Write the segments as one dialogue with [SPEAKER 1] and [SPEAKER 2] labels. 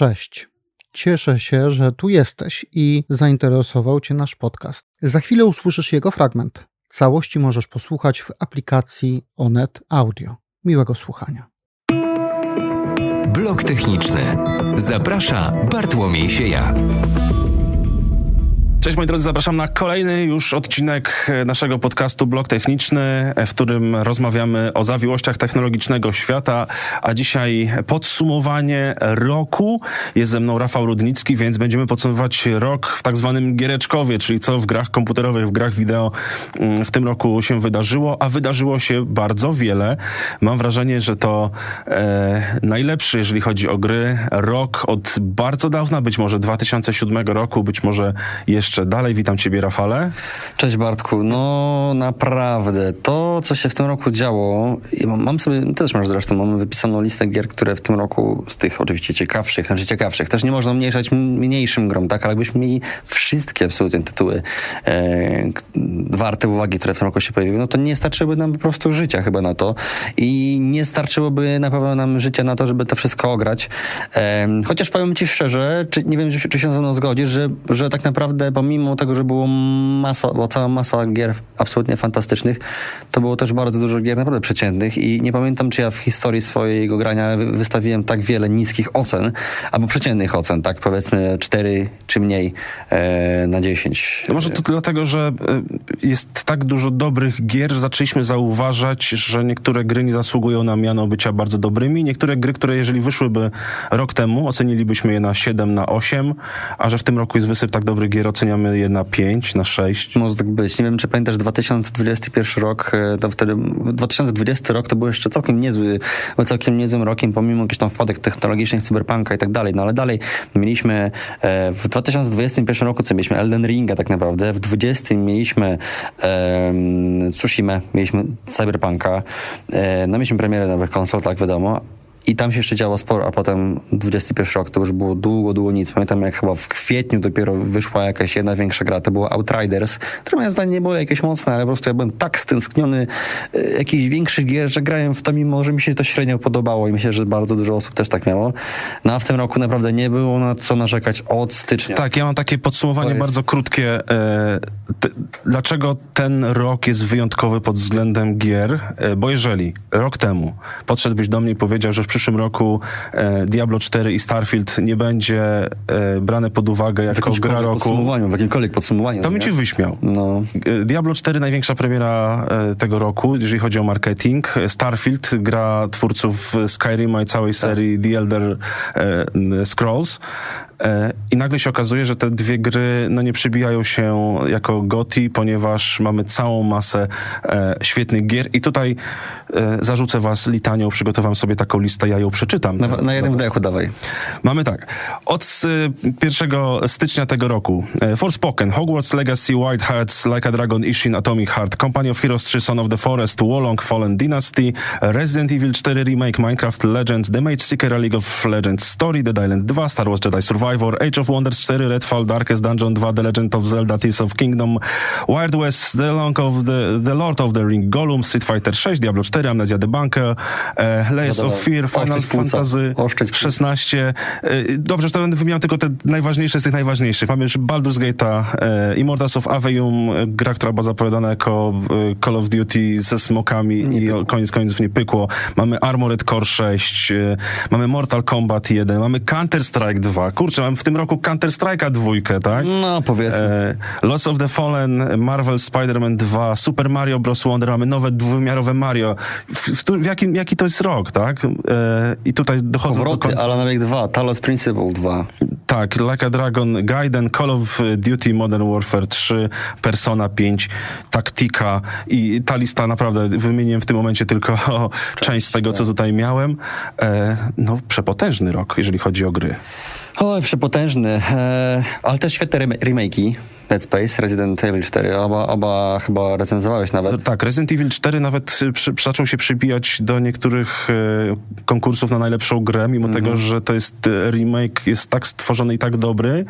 [SPEAKER 1] Cześć. Cieszę się, że tu jesteś i zainteresował Cię nasz podcast. Za chwilę usłyszysz jego fragment. Całości możesz posłuchać w aplikacji Onet Audio. Miłego słuchania.
[SPEAKER 2] Blok techniczny. Zaprasza Bartłomiej Sieja.
[SPEAKER 3] Cześć moi drodzy, zapraszam na kolejny już odcinek naszego podcastu Blok Techniczny, w którym rozmawiamy o zawiłościach technologicznego świata, a dzisiaj podsumowanie roku. Jest ze mną Rafał Rudnicki, więc będziemy podsumowywać rok w tak zwanym giereczkowie, czyli co w grach komputerowych, w grach wideo mm, w tym roku się wydarzyło, a wydarzyło się bardzo wiele. Mam wrażenie, że to e, najlepszy, jeżeli chodzi o gry, rok od bardzo dawna, być może 2007 roku, być może jeszcze jeszcze dalej. Witam Ciebie, Rafale.
[SPEAKER 4] Cześć, Bartku. No naprawdę, to, co się w tym roku działo, mam sobie, ty też masz zresztą, mamy wypisaną listę gier, które w tym roku, z tych oczywiście ciekawszych, znaczy ciekawszych, też nie można mniejszać mniejszym grom, tak, ale jakbyśmy mieli wszystkie absolutnie tytuły e, warte uwagi, które w tym roku się pojawiły, no to nie starczyłoby nam po prostu życia chyba na to i nie starczyłoby na pewno nam życia na to, żeby to wszystko ograć. E, chociaż powiem Ci szczerze, czy, nie wiem, czy, czy się ze mną zgodzisz, że, że tak naprawdę pomimo tego, że było masa, była cała masa gier absolutnie fantastycznych, to było też bardzo dużo gier naprawdę przeciętnych i nie pamiętam, czy ja w historii swojego grania wystawiłem tak wiele niskich ocen, albo przeciętnych ocen, tak powiedzmy 4 czy mniej e, na 10.
[SPEAKER 3] No może to dlatego, że e, jest tak dużo dobrych gier, że zaczęliśmy zauważać, że niektóre gry nie zasługują na miano bycia bardzo dobrymi, niektóre gry, które jeżeli wyszłyby rok temu, ocenilibyśmy je na 7, na 8, a że w tym roku jest wysyp tak dobrych gier, oceniamy oceniamy je na 5, na 6.
[SPEAKER 4] Może tak być. Nie wiem, czy pamiętasz 2021 rok, e, to wtedy 2020 rok to był jeszcze całkiem niezły, całkiem niezłym rokiem, pomimo jakichś tam wpadek technologicznych, cyberpunka i tak dalej. No ale dalej mieliśmy e, w 2021 roku, co mieliśmy Elden Ringa tak naprawdę, w 2020 mieliśmy um, Tsushima, mieliśmy Cyberpunka, e, no mieliśmy premierę nowych konsol, tak wiadomo, i tam się jeszcze działo sporo, a potem 21 rok to już było długo, długo nic. Pamiętam jak chyba w kwietniu dopiero wyszła jakaś jedna większa gra, to było Outriders, które moim zdaniem nie było jakieś mocne, ale po prostu ja byłem tak stęskniony y, jakichś większych gier, że grałem w to mimo, że mi się to średnio podobało i myślę, że bardzo dużo osób też tak miało. No a w tym roku naprawdę nie było na co narzekać od stycznia.
[SPEAKER 3] Tak, ja mam takie podsumowanie jest... bardzo krótkie. E, dlaczego ten rok jest wyjątkowy pod względem gier? E, bo jeżeli rok temu podszedłbyś do mnie i powiedział, że przyszłym roku e, Diablo 4 i Starfield nie będzie e, brane pod uwagę jako gra roku.
[SPEAKER 4] Podsumowaniu, w jakimkolwiek podsumowaniu.
[SPEAKER 3] To mi ci wyśmiał. No. E, Diablo 4 największa premiera e, tego roku, jeżeli chodzi o marketing. Starfield, gra twórców Skyrima i całej tak. serii The Elder e, Scrolls. E, I nagle się okazuje, że te dwie gry no, nie przebijają się jako GOTI, ponieważ mamy całą masę e, świetnych gier. I tutaj e, zarzucę was litanią, przygotowałem sobie taką listę, ja ją przeczytam.
[SPEAKER 4] Na, na jednym wdechu dawaj.
[SPEAKER 3] Mamy tak. Od e, 1 stycznia tego roku e, Forspoken, Hogwarts Legacy, White Hats, Like a Dragon, Ishin, Atomic Heart, Company of Heroes 3, Son of the Forest, Wolong, Fallen Dynasty, Resident Evil 4 Remake, Minecraft Legends, The Mage Seeker, League of Legends Story, Dead Island 2, Star Wars Jedi Survivor, Survivor, Age of Wonders 4, Redfall, Darkest Dungeon 2, The Legend of Zelda, Tears of Kingdom, Wild West, The, Long of the, the Lord of the Ring, Gollum, Street Fighter 6, Diablo 4, Amnesia The Bunker, e, Layers no of Fear, Final Fantasy 16. E, dobrze, że to będę wymieniał tylko te najważniejsze z tych najważniejszych. Mamy już Baldur's Gate'a, e, Immortals of Aveum, e, gra, która była zapowiadana jako e, Call of Duty ze smokami nie i pykło. koniec końców nie pykło. Mamy Armored Core 6, e, mamy Mortal Kombat 1, mamy Counter-Strike 2. Kurczę, mam w tym roku Counter-Strike'a dwójkę, tak?
[SPEAKER 4] No, powiedzmy.
[SPEAKER 3] Lost of the Fallen, Marvel Spider-Man 2, Super Mario Bros. Wonder, mamy nowe dwuwymiarowe Mario. W, w, jakim, jaki to jest rok, tak? E, I tutaj dochodzą
[SPEAKER 4] Powroty, do końca. Alan Wake 2, Talos Principle 2.
[SPEAKER 3] Tak, Like a Dragon, Gaiden, Call of Duty Modern Warfare 3, Persona 5, Taktika i ta lista naprawdę wymieniłem w tym momencie tylko część z tego, co tutaj miałem. E, no, przepotężny rok, jeżeli chodzi o gry.
[SPEAKER 4] O, przepotężny, e, ale też świetne remake'i. Dead Space, Resident Evil 4. Oba, oba chyba recenzowałeś nawet.
[SPEAKER 3] Tak, Resident Evil 4 nawet y, przy, zaczął się przybijać do niektórych y, konkursów na najlepszą grę, mimo
[SPEAKER 4] Mhm.
[SPEAKER 3] tego, że to jest y, remake, jest tak stworzony i tak dobry,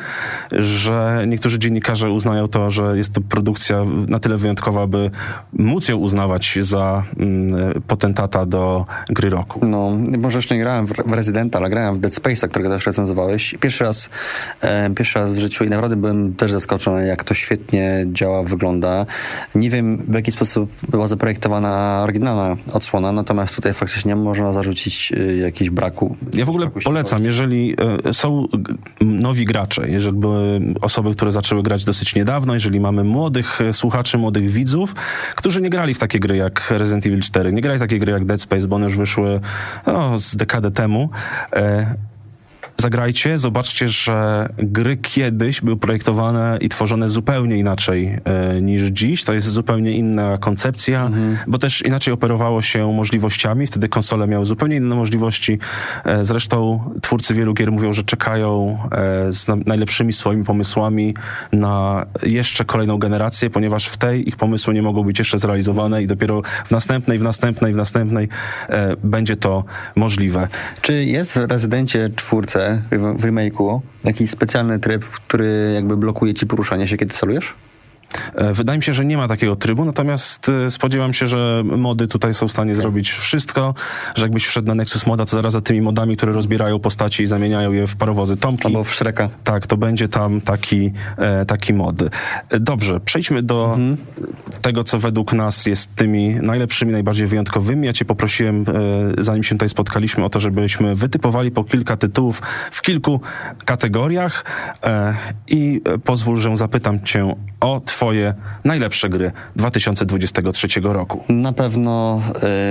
[SPEAKER 3] że niektórzy dziennikarze uznają to, że jest to produkcja na tyle wyjątkowa, by móc ją uznawać za mm, potentata do gry roku.
[SPEAKER 4] No, może jeszcze nie grałem w w Residenta, ale grałem w Dead Space'a, którego też recenzowałeś. Pierwszy raz, e, pierwszy raz w życiu i naprawdę byłem też zaskoczony, jak to świetnie działa, wygląda. Nie wiem, w jaki sposób była zaprojektowana oryginalna odsłona, natomiast tutaj faktycznie można zarzucić e, jakiś braku.
[SPEAKER 3] Ja w ogóle polecam, jeżeli e, są nowi gracze, jeżeli były osoby, które zaczęły grać dosyć niedawno, jeżeli mamy młodych e, słuchaczy, młodych widzów, którzy nie grali w takie gry jak Resident Evil 4, nie grali w takie gry jak Dead Space, bo one już wyszły no, z dekadę temu. Zagrajcie, zobaczcie, że gry kiedyś były projektowane i tworzone zupełnie inaczej e, niż dziś. To jest zupełnie inna koncepcja, bo też inaczej operowało się możliwościami. Wtedy konsole miały zupełnie inne możliwości. E, zresztą twórcy wielu gier mówią, że czekają e, z na, najlepszymi swoimi pomysłami na jeszcze kolejną generację, ponieważ w tej ich pomysły nie mogą być jeszcze zrealizowane i dopiero w następnej, w następnej, w następnej e, będzie to możliwe.
[SPEAKER 4] Czy jest w Rezydencie czwórce, w- remake'u, jakiś specjalny tryb, który jakby blokuje ci poruszanie się, kiedy celujesz?
[SPEAKER 3] E, Wydaje mi się, że nie ma takiego trybu, natomiast e, spodziewam się, że mody tutaj są w stanie zrobić wszystko, że jakbyś wszedł na Nexus Moda, to zaraz za tymi modami, które rozbierają postaci i zamieniają je w parowozy Tomki.
[SPEAKER 4] Albo w Shreka?
[SPEAKER 3] Tak, to będzie tam taki, e, taki mod. Dobrze, przejdźmy do tego, co według nas jest tymi najlepszymi, najbardziej wyjątkowymi. Ja cię poprosiłem, zanim się tutaj spotkaliśmy, o to, żebyśmy wytypowali po kilka tytułów w kilku kategoriach i pozwól, że zapytam cię o twoje najlepsze gry 2023 roku.
[SPEAKER 4] Na pewno,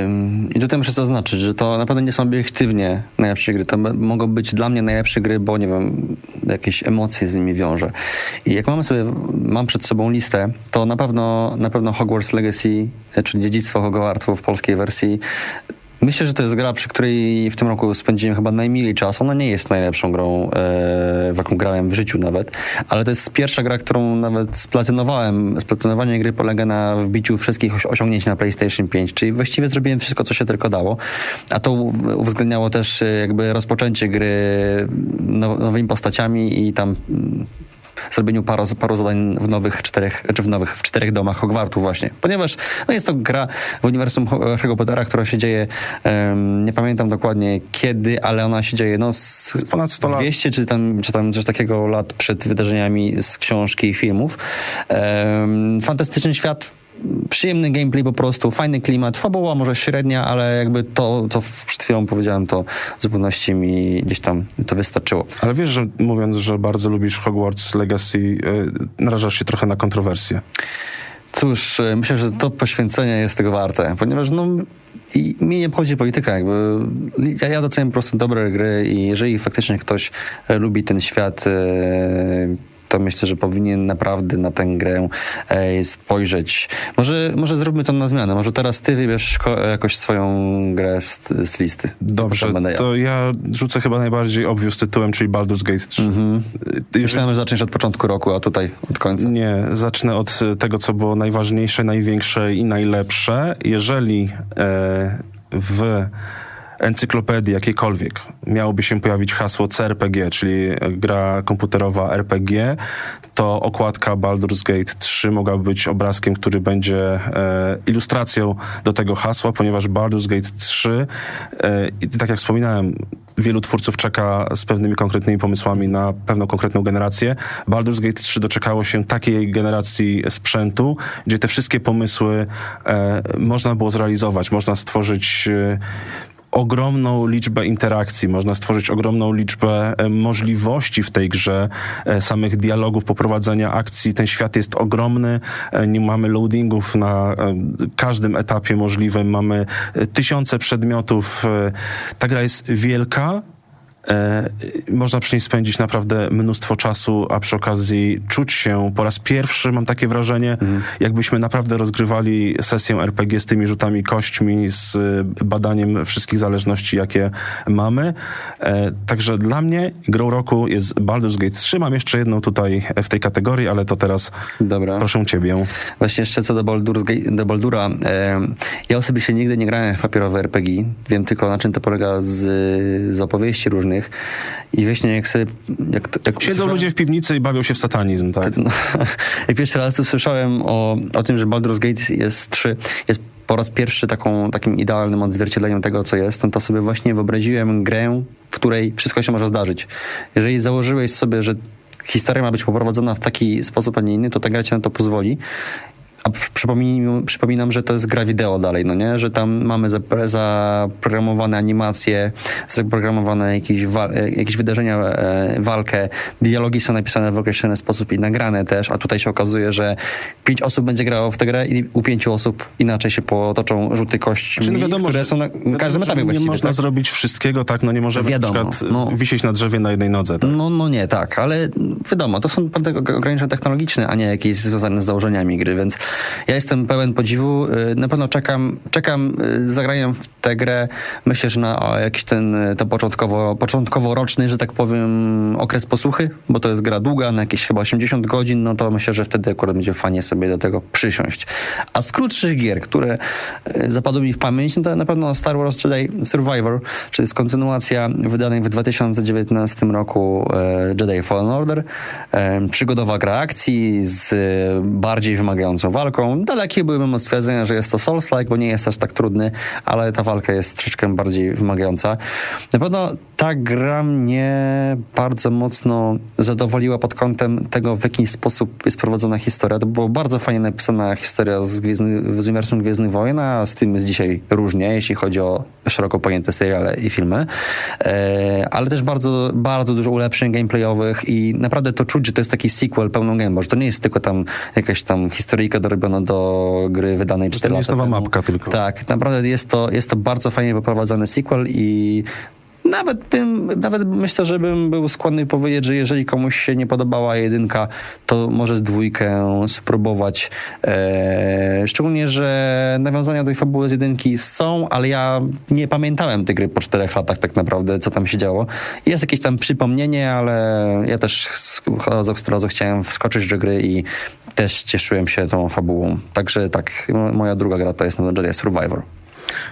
[SPEAKER 4] ym, i tutaj muszę zaznaczyć, że to na pewno nie są obiektywnie najlepsze gry. To mogą być dla mnie najlepsze gry, bo nie wiem, jakieś emocje z nimi wiążę. I jak mamy sobie, mam przed sobą listę, to na pewno, na pewno Hogwarts Legacy, e, czyli Dziedzictwo Hogwartu w polskiej wersji, Myślę, że to jest gra, przy której w tym roku spędziłem chyba najmniej czasu. Ona nie jest najlepszą grą, e, w jaką grałem w życiu nawet, ale to jest pierwsza gra, którą nawet splatynowałem. Splatynowanie gry polega na wbiciu wszystkich osi- osiągnięć na PlayStation 5, czyli właściwie zrobiłem wszystko, co się tylko dało. A to uwzględniało też jakby rozpoczęcie gry now- nowymi postaciami i tam mm, zrobieniu paru, paru zadań w nowych czterech, czy w nowych, w czterech domach Hogwartu właśnie. Ponieważ no jest to gra w uniwersum Harry Pottera, która się dzieje, em, nie pamiętam dokładnie kiedy, ale ona się dzieje no z,
[SPEAKER 3] ponad 100 lat.
[SPEAKER 4] 200 czy tam, czy tam coś takiego lat przed wydarzeniami z książki i filmów. Em, fantastyczny świat, przyjemny gameplay po prostu, fajny klimat, fabuła może średnia, ale jakby to, co przed chwilą powiedziałem, to w zupełności mi gdzieś tam to wystarczyło.
[SPEAKER 3] Ale wiesz, że mówiąc, że bardzo lubisz Hogwarts Legacy, e, narażasz się trochę na kontrowersję.
[SPEAKER 4] Cóż, e, myślę, że to poświęcenie jest tego warte, ponieważ no, i mi nie obchodzi polityka, jakby ja, ja doceniam po prostu dobre gry i jeżeli faktycznie ktoś e, lubi ten świat, to myślę, że powinien naprawdę na tę grę e, spojrzeć. Może, może zróbmy to na zmianę, może teraz ty wybierz ko- jakoś swoją grę z, z listy.
[SPEAKER 3] Dobrze,
[SPEAKER 4] ja.
[SPEAKER 3] to ja rzucę chyba najbardziej obvious tytułem, czyli Baldur's Gate 3.
[SPEAKER 4] Mhm. Myślałem, że zaczniesz od początku roku, a tutaj od końca.
[SPEAKER 3] Nie, zacznę od e, tego, co było najważniejsze, największe i najlepsze. Jeżeli e, w encyklopedii jakiejkolwiek miałoby się pojawić hasło CRPG, czyli gra komputerowa RPG, to okładka Baldur's Gate 3 mogłaby być obrazkiem, który będzie e, ilustracją do tego hasła, ponieważ Baldur's Gate 3, e, i tak jak wspominałem, wielu twórców czeka z pewnymi konkretnymi pomysłami na pewną konkretną generację. Baldur's Gate 3 doczekało się takiej generacji sprzętu, gdzie te wszystkie pomysły e, można było zrealizować, można stworzyć e, ogromną liczbę interakcji, można stworzyć ogromną liczbę e, możliwości w tej grze, e, samych dialogów, poprowadzenia akcji. Ten świat jest ogromny, e, nie mamy loadingów na każdym etapie możliwym, mamy tysiące przedmiotów. Ta gra jest wielka, można przy niej spędzić naprawdę mnóstwo czasu, a przy okazji czuć się po raz pierwszy, mam takie wrażenie, jakbyśmy naprawdę rozgrywali sesję RPG z tymi rzutami kośćmi, z e, badaniem wszystkich zależności, jakie mamy. E, także dla mnie grą roku jest Baldur's Gate 3. Mam jeszcze jedną tutaj w tej kategorii, ale to teraz
[SPEAKER 4] Dobra.
[SPEAKER 3] proszę ciebie.
[SPEAKER 4] Właśnie jeszcze co do, Baldur's Gate, do Baldura. E, ja osobiście nigdy nie grałem w papierowe RPG. Wiem tylko na czym to polega z, z opowieści różnych. I właśnie jak sobie... Jak, jak
[SPEAKER 3] Siedzą ludzie w piwnicy i bawią się w satanizm, tak?
[SPEAKER 4] No, jak pierwszy raz usłyszałem o, o tym, że Baldur's Gate jest 3, jest po raz pierwszy taką, takim idealnym odzwierciedleniem tego, co jest, no to sobie właśnie wyobraziłem grę, w której wszystko się może zdarzyć. Jeżeli założyłeś sobie, że historia ma być poprowadzona w taki sposób, a nie inny, to ta gra ci na to pozwoli. A przy- przypominam, przypominam, że to jest gra wideo dalej, no nie? Że tam mamy zaprogramowane animacje, zaprogramowane jakieś, e, jakieś wydarzenia, e, walkę, dialogi są napisane w określony sposób i nagrane też, a tutaj się okazuje, że pięć osób będzie grało w tę grę i u pięciu osób inaczej się potoczą rzuty kości,
[SPEAKER 3] Czyli wiadomo,
[SPEAKER 4] które są na
[SPEAKER 3] wiadomo,
[SPEAKER 4] każdym etapie
[SPEAKER 3] Nie
[SPEAKER 4] właściwie.
[SPEAKER 3] można
[SPEAKER 4] tak?
[SPEAKER 3] zrobić wszystkiego, tak? No nie możemy
[SPEAKER 4] Wiadomo,
[SPEAKER 3] na przykład
[SPEAKER 4] no.
[SPEAKER 3] wisieć na drzewie na jednej nodze, tak?
[SPEAKER 4] No, no nie, tak, ale wiadomo, to są pewne ograniczenia technologiczne, a nie jakieś związane z założeniami gry, więc ja jestem pełen podziwu. Y, Na pewno czekam, czekam y, zagraniem w tę grę. Myślę, że na jakiś ten y, to początkowo, początkowo roczny, że tak powiem, okres posłuchy, bo to jest gra długa, na jakieś chyba 80 godzin, no to myślę, że wtedy akurat będzie fajnie sobie do tego przysiąść. A z krótszych gier, które zapadły mi w pamięć, no to na pewno Star Wars Jedi Survivor, czyli jest kontynuacja wydanej w 2019 roku Jedi Fallen Order. Przygodowa gra akcji z bardziej wymagającą walką. Dalekie byłem od stwierdzenia, że jest to Souls-like, bo nie jest aż tak trudny, ale ta walka jest troszeczkę bardziej wymagająca. Na pewno ta gra mnie bardzo mocno zadowoliła pod kątem tego, w jaki sposób jest prowadzona historia. To była bardzo fajnie napisana historia z, Gwiezdny, z uniwersum Gwiezdnych Wojen, a z tym jest dzisiaj różnie, jeśli chodzi o szeroko pojęte seriale i filmy. E, ale też bardzo, bardzo dużo ulepszeń gameplayowych i naprawdę to czuć, że to jest taki sequel pełną gębą, że to nie jest tylko tam jakaś tam historyjka dorobiona do gry wydanej 4
[SPEAKER 3] nie
[SPEAKER 4] lata
[SPEAKER 3] jest nowa
[SPEAKER 4] temu.
[SPEAKER 3] mapka tylko.
[SPEAKER 4] Tak, naprawdę jest to, jest to bardzo fajnie poprowadzony sequel i nawet bym, nawet myślę, że bym był skłonny powiedzieć, że jeżeli komuś się nie podobała jedynka, to może z dwójkę spróbować. E, szczególnie, że nawiązania do tej fabuły z jedynki są, ale ja nie pamiętałem tej gry po czterech latach tak naprawdę, co tam się działo. Jest jakieś tam przypomnienie, ale ja też razu, razu chciałem wskoczyć do gry i też cieszyłem się tą fabułą. Także tak, mo- moja druga gra to jest Jedi Survivor.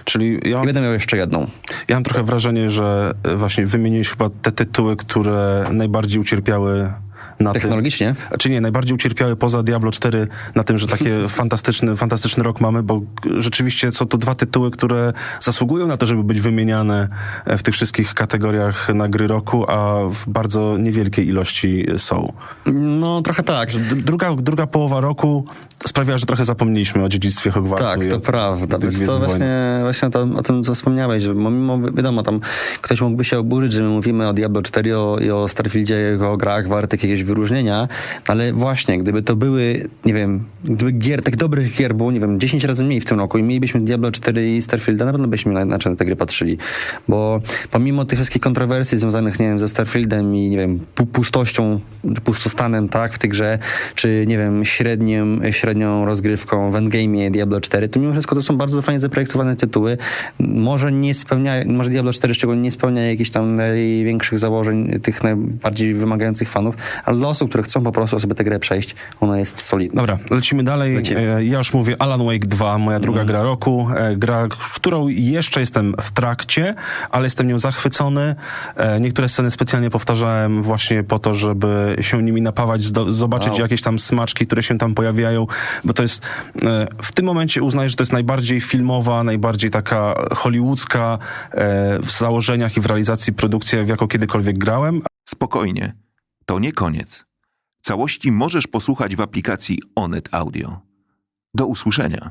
[SPEAKER 3] Czyli ja,
[SPEAKER 4] I będę miał jeszcze jedną.
[SPEAKER 3] ja mam trochę wrażenie, że e, właśnie wymieniłeś chyba te tytuły, które najbardziej ucierpiały na tym.
[SPEAKER 4] Technologicznie?
[SPEAKER 3] Czy nie, najbardziej ucierpiały poza Diablo 4 na tym, że takie fantastyczny, fantastyczny rok mamy, bo rzeczywiście są to dwa tytuły, które zasługują na to, żeby być wymieniane w tych wszystkich kategoriach na gry roku, a w bardzo niewielkiej ilości są.
[SPEAKER 4] No, trochę tak.
[SPEAKER 3] Druga, druga połowa roku sprawiała, że trochę zapomnieliśmy o dziedzictwie Hogwartu.
[SPEAKER 4] Tak, to
[SPEAKER 3] o
[SPEAKER 4] prawda. Wiesz co, właśnie, właśnie to, o tym, co wspomniałeś, że mimo, wiadomo, tam ktoś mógłby się oburzyć, że my mówimy o Diablo 4 o, i o Starfieldzie, jego grach wartych jakiegoś wyróżnienia, ale właśnie, gdyby to były, nie wiem, gdyby gier, tak dobrych gier było, nie wiem, 10 razy mniej w tym roku i mielibyśmy Diablo 4 i Starfielda, na pewno byśmy inaczej na te gry patrzyli, bo pomimo tych wszystkich kontrowersji związanych, nie wiem, ze Starfieldem i, nie wiem, pu- pustością, pustostanem, tak, w tej grze, czy, nie wiem, średnim, średnią rozgrywką w endgame'ie Diablo 4, to mimo wszystko to są bardzo fajnie zaprojektowane tytuły. Może nie spełnia, może Diablo 4 szczególnie nie spełnia jakichś tam największych założeń tych najbardziej wymagających fanów, ale dla osób, które chcą po prostu sobie tę grę przejść, ona jest solidna.
[SPEAKER 3] Dobra, lecimy dalej.
[SPEAKER 4] Lecimy.
[SPEAKER 3] E, Ja już mówię Alan Wake 2, moja druga
[SPEAKER 4] Mhm.
[SPEAKER 3] gra roku. E, Gra, w którą jeszcze jestem w trakcie, ale jestem nią zachwycony. E, Niektóre sceny specjalnie powtarzałem właśnie po to, żeby się nimi napawać, zobaczyć
[SPEAKER 4] Wow.
[SPEAKER 3] jakieś tam smaczki, które się tam pojawiają, bo to jest w tym momencie uznaję, że to jest najbardziej filmowa, najbardziej taka hollywoodzka w założeniach i w realizacji produkcja, w jaką kiedykolwiek grałem.
[SPEAKER 5] Spokojnie, to nie koniec. Całości możesz posłuchać w aplikacji Onet Audio. Do usłyszenia.